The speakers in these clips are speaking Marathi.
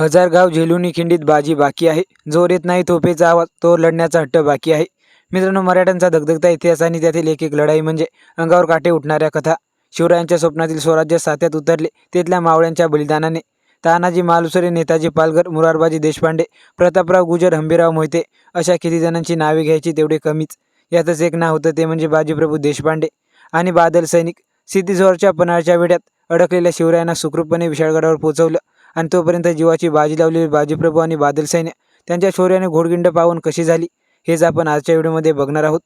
हजारगाव झेलुनी खिंडीत बाजी बाकी आहे. जोर येत नाही तोफेचा आवाज तो लढण्याचा हट्ट बाकी आहे. मित्रांनो मराठ्यांचा धगधगता इतिहास आणि त्यातील एक एक लढाई म्हणजे अंगावर काटे उठणाऱ्या कथा. शिवरायांच्या स्वप्नातील स्वराज्य सात्यात उतरले तेथल्या मावळ्यांच्या बलिदानाने. तानाजी मालुसरे नेताजी पालघर मुरारबाजी देशपांडे प्रतापराव गुजर हंबीराव मोहिते अशा किती जणांची नावे घ्यायची तेवढे कमीच. यातच एक नाव होतं ते म्हणजे बाजीप्रभू देशपांडे आणि बादल सैनिक. सिद्धीझोरच्या पन्हाळच्या वेड्यात अडकलेल्या शिवरायांना सुखरूपपणे विशाळगडावर पोहोचवलं. आणि तोपर्यंत जीवाची बाजी लावलेली बाजीप्रभू आणि बादल सैन्य त्यांच्या शौर्याने घोडगिंड पाहून कशी झाली हेच आपण आजच्या व्हिडिओमध्ये बघणार आहोत.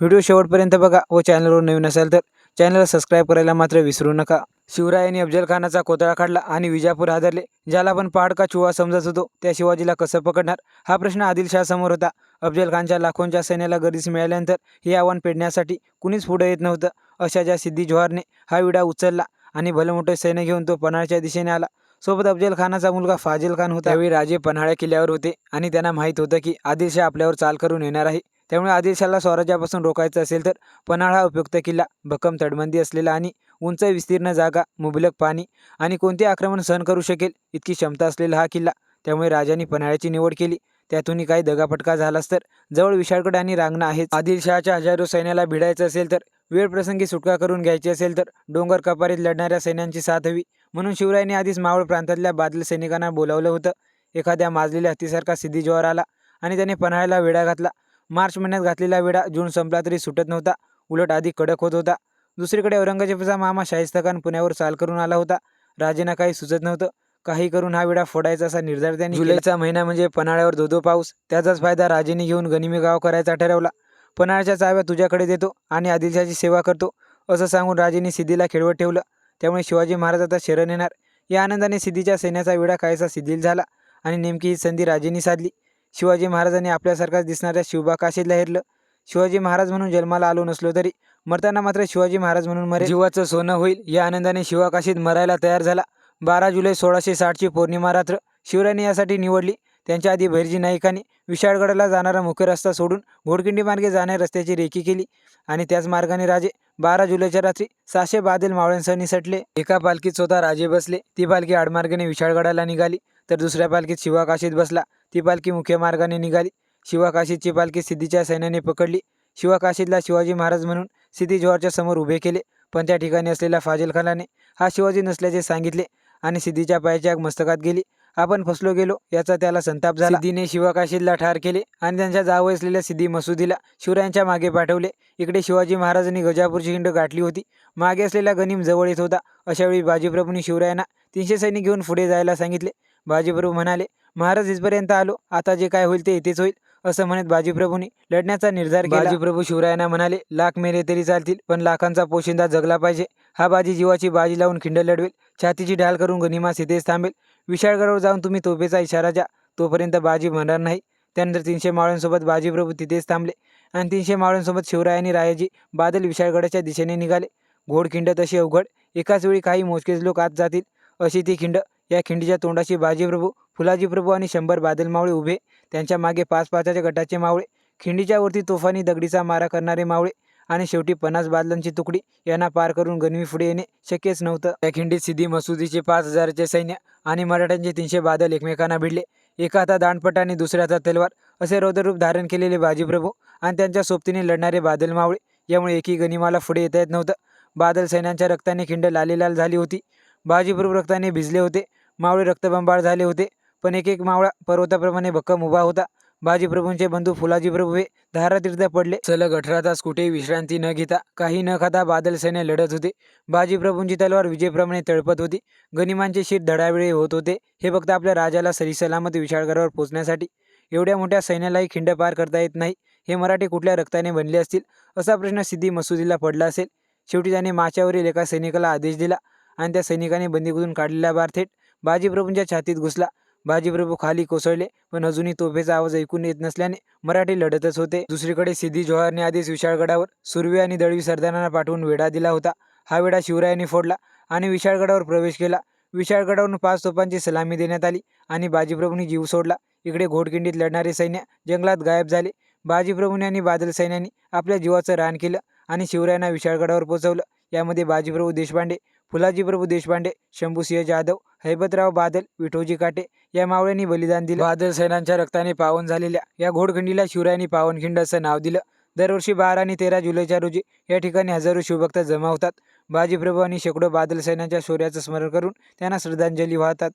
व्हिडिओ शेवटपर्यंत बघा व चॅनलवर नवीन असाल तर चॅनलला सबस्क्राईब करायला मात्र विसरू नका. शिवरायांनी अफजल खानाचा कोतळा काढला आणि विजापूर हादरले ज्याला आपण पहाड का चुवा समजत होतो त्या शिवाजीला कसं पकडणार? हा प्रश्न आदिलशाहसमोर होता. अफजल खानच्या लाखोंच्या सैन्याला गरीस मिळाल्यानंतर हे आव्हान पेडण्यासाठी कुणीच पुढे येत नव्हतं. अशा ज्या सिद्धी जोहारने हा विडा उचलला आणि भलं मोठं सैन्य घेऊन तो पन्हाळच्या दिशेने आला. सोबत अफजल खानाचा मुलगा फाजिल खान होता. त्यावेळी राजे पन्हाळ्या किल्ल्यावर होते आणि त्यांना माहीत होतं की आदिलशाह आपल्यावर चाल करून येणार आहे. त्यामुळे आदिलशाहला स्वराज्यापासून रोखायचं असेल तर पन्हाळा हा उपयुक्त किल्ला भक्कम तटबंदी असलेला आणि उंच विस्तीर्ण जागा मुबलक पाणी आणि कोणते आक्रमण सहन करू शकेल इतकी क्षमता असलेला हा किल्ला. त्यामुळे राजांनी पन्हाळ्याची निवड केली. त्यातूनही काही दगाफटका झालाच तर जवळ विशाळगड आणि रांगणा आहेत. आदिलशहाच्या हजारो सैन्याला भिडायचं असेल तर वेळ प्रसंगी सुटका करून घ्यायची असेल तर डोंगर कपारीत लढणाऱ्या सैन्यांची साथ हवी. म्हणून शिवरायांनी आधीच मावळ प्रांतातल्या बादल सैनिकांना बोलावलं होतं. एखाद्या माजलेल्या हत्तीसारखा सिद्धी जोहर आला आणि त्याने पन्हाळ्याला वेढा घातला. मार्च महिन्यात घातलेला वेढा जून संपला तरी सुटत नव्हता. उलट आधी कडक होत होता. दुसरीकडे औरंगजेबाचा मामा शाहिस्ता खान पुण्यावर चाल करून आला होता. राजेंना काही सुचत नव्हतं. काही करून हा वेळा फोडायचा असा निर्धार त्यांनी जुलैचा महिना म्हणजे पन्हाळ्यावर धोधो पाऊस. त्याचाच फायदा राजेने घेऊन गनिमी गाव करायचा ठरवला. पन्हाळ्याच्या चाव्या तुझ्याकडे देतो आणि आदिलशाची सेवा करतो असं सांगून राजेने सिद्धीला खेळवत ठेवलं. त्यामुळे शिवाजी महाराज आता शरण येणार. या आनंदाने सिद्धीच्या सैन्याचा विडा कायसा शिथिल झाला आणि नेमकी ही संधी राजेंनी साधली. शिवाजी महाराजांनी आपल्यासारखाच दिसणाऱ्या शिवबा काशीला हेरलं. शिवाजी महाराज म्हणून जन्माला आलो नसलो तरी मरताना मात्र शिवाजी महाराज म्हणून मरे जीवाचं सोनं होईल या आनंदाने शिवाकाशीत मरायला तयार झाला. बारा जुलै सोळाशे साठची पौर्णिमा रात्र शिवरायांनी यासाठी निवडली. त्यांच्या आधी भैरजी नाईकाने विशाळगडाला जाणारा मुख्य रस्ता सोडून घोडकिंडी मार्गे जाणाऱ्या रस्त्याची रेखी केली आणि त्याच मार्गाने राजे बारा जुलैच्या रात्री सहाशे बादल मावळ्यांसह निसटले. एका पालखीत स्वतः राजे बसले. ती पालखी आडमार्गाने विशाळगडाला निघाली. तर दुसऱ्या पालखीत शिवाकाशीत बसला. ती पालखी मुख्य मार्गाने निघाली. शिवाकाशीतची पालखी सिद्धीच्या सैन्याने पकडली. शिवाकाशीतला शिवाजी महाराज म्हणून सिद्धी जोहरच्या समोर उभे केले. पण त्या ठिकाणी असलेल्या फाजिल खानाने हा शिवाजी नसल्याचे सांगितले आणि सिद्धीच्या पायाच्या मस्तकात गेली. आपण फसलो गेलो याचा त्याला संताप झाला. सिद्धीने शिवकाशीला ठार केले आणि त्यांच्या जावं असलेल्या सिद्धी मसुदीला शिवरायांच्या मागे पाठवले. इकडे शिवाजी महाराजांनी गजापूरची खिंड गाठली होती. मागे असलेला गनिम जवळ येत होता. अशावेळी बाजीप्रभूंनी शिवरायांना तीनशे सैनिक घेऊन पुढे जायला सांगितले. बाजीप्रभू म्हणाले महाराज इथपर्यंत आलो. आता जे काय होईल ते इथेच होईल असं म्हणत बाजीप्रभूंनी लढण्याचा निर्धार केला. बाजीप्रभू शिवरायांना म्हणाले लाख मेले तरी चालतील पण लाखांचा पोशिंदा जगला पाहिजे. हा बाजी जीवाची बाजी लावून खिंड लढवेल. छातीची ढाल करून गनिमा इथेच थांबेल. विशाळगडावर जाऊन तुम्ही तोफेचा इशारा द्या. तोपर्यंत बाजी म्हणणार नाही. त्यानंतर तीनशे मावळ्यांसोबत बाजीप्रभू तिथेच थांबले. आणि तीनशे मावळ्यांसोबत शिवराय आणि रायाजी बादल विशाळगडाच्या दिशेने निघाले. घोडखिंड तशी अवघड. एकाच वेळी काही मोजकेच लोक आत जातील. अशी ती खिंड. या खिंडीच्या तोंडाशी बाजीप्रभू फुलाजीप्रभू आणि शंभर बादल मावळे उभे. त्यांच्या मागे पाच पाचाच्या गटाचे मावळे. खिंडीच्या वरती तोफानी दगडीचा मारा करणारे मावळे. आणि शेवटी पन्नास बादलांची तुकडी यांना पार करून गणवी पुढे येणे शक्यच नव्हतं. त्या खिंडीत सिद्धी मसुदीचे पाच हजाराचे सैन्य आणि मराठ्यांचे तीनशे बादल एकमेकांना भिडले. एका हातात दांडपट आणि दुसऱ्याचा तलवार असे रौद्ररूप धारण केलेले बाजीप्रभू आणि त्यांच्या सोबतीने लढणारे बादल मावळे. यामुळे एकी गनिमाला पुढे येता येत नव्हतं. बादल सैन्यांच्या रक्ताने खिंड लालीलाल झाली होती. बाजीप्रभू रक्ताने भिजले होते. मावळे रक्तबंबाळ झाले होते. पण एक एक मावळा पर्वताप्रमाणे भक्कम उभा होता. बाजीप्रभूंचे बंधू फुलाजी प्रभू हे धारातीर्थ पडले. सलग अठरा तास कुठेही विश्रांती न घेता काही न खाता बादल सैन्य लढत होते. बाजीप्रभूंची तलवार विजयप्रमाणे तळपत होती. गनिमांचे शीत धडावेळी होत होते. हे फक्त आपल्या राजाला सरीसलामत विशाळगडावर पोचण्यासाठी. एवढ्या मोठ्या सैन्यालाही खिंड पार करता येत नाही. हे मराठी कुठल्या रक्ताने बनले असतील? असा प्रश्न सिद्धी मसुदीला पडला असेल. शेवटी त्याने माच्यावरील एका सैनिकाला आदेश दिला आणि त्या सैनिकाने बंदीकडून काढलेला बार थेट बाजीप्रभूंच्या छातीत घुसला. बाजीप्रभू खाली कोसळले. पण अजूनही तोफेचा आवाज ऐकून येत नसल्याने मराठी लढतच होते. दुसरीकडे सिद्धी जोहरने आधीच विशाळगडावर सुरवी आणि दळवी सरदारांना पाठवून वेढा दिला होता. हा वेढा शिवरायांनी फोडला आणि विशाळगडावर प्रवेश केला. विशाळगडावरून पाच तोफांची सलामी देण्यात आली आणि बाजीप्रभूंनी जीव सोडला. इकडे घोटकिंडीत लढणारे सैन्य जंगलात गायब झाले. बाजीप्रभूंनी आणि बादल सैन्याने आपल्या जीवाचं रान केलं आणि शिवरायांना विशाळगडावर पोहोचवलं यामध्ये बाजीप्रभू देशपांडे फुलाजी प्रभू देशपांडे शंभूसिंह जाधव हैबतराव बादल विठोजी काटे या मावळ्यांनी बलिदान दिलं. बादल सैन्यांच्या रक्ताने पावन झालेल्या या घोडखंडीला शिवरायांनी पावनखिंड असं नाव दिलं. दरवर्षी बारा आणि तेरा जुलैच्या रोजी या ठिकाणी हजारो शिवभक्त जमा होतात. बाजीप्रभू आणि शेकडो बादल सैन्याच्या शौर्याचं स्मरण करून त्यांना श्रद्धांजली वाहतात.